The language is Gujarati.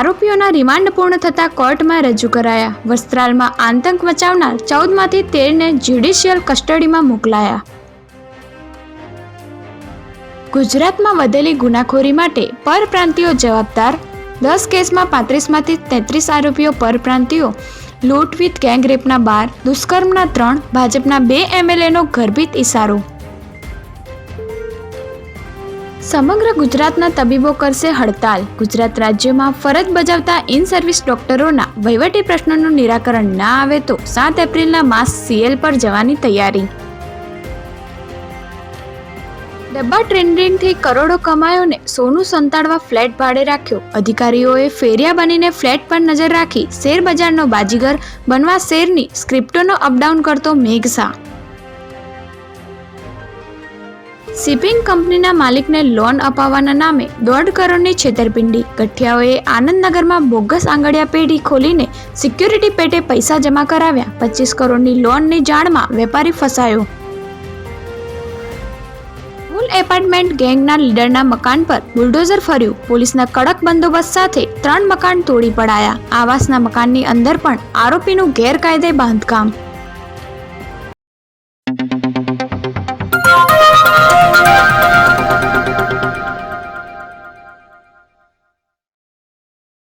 આરોપીઓના રિમાન્ડ પૂર્ણ થતાં કોર્ટમાં રજૂ કરાયા. વસ્ત્રાલમાં આતંક મચાવનાર ચૌદમાંથી તેરને જ્યુડિશિયલ કસ્ટડીમાં મોકલાયા. ગુજરાતમાં વધેલી ગુનાખોરી માટે પરપ્રાંતિયો જવાબદાર. દસ કેસમાં પાંત્રીસમાંથી તેત્રીસ આરોપીઓ પરપ્રાંતિયો લૂંટ વિથ ગેંગરેપના બાર, દુષ્કર્મના ત્રણ, ભાજપના બે એમએલએનો ગર્ભિત ઇશારો. સમગ્ર ગુજરાતના તબીબો કરશે હડતાલ. ગુજરાત રાજ્યમાં ફરજ બજાવતા ઇન સર્વિસ ડોક્ટરોના વહીવટી પ્રશ્નોનું નિરાકરણ ના આવે તો સાત એપ્રિલના માસ સીએલ પર જવાની તૈયારી. ડબ્બા ટ્રેન્ડિંગથી કરોડો કમાયોને સોનું સંતાડવા ફ્લેટ ભાડે રાખ્યો. અધિકારીઓએ ફેરિયા બનીને ફ્લેટ પર નજર રાખી શેર બજારનો બાજીગર બનવા શેરની સ્ક્રિપ્ટોનો અપડાઉન કરતો મેઘસા. શિપિંગ કંપનીના માલિકને લોન અપાવવાના નામે દોઢ કરોડની છેતરપિંડી. ગઠિયાઓએ આનંદનગરમાં બોગસ આંગળિયા પેઢી ખોલીને સિક્યુરિટી પેટે પૈસા જમા કરાવ્યા. પચીસ કરોડની લોનની જાળમાં વેપારી ફસાયો. એપાર્ટમેન્ટ ગેંગના લીડરના મકાન પર બુલડોઝર ફર્યું. પોલીસના કડક બંદોબસ્ત સાથે ત્રણ મકાન તોડી પડાયા. આવાસના મકાનની અંદર પણ આરોપીનું ગેરકાયદે બાંધકામ.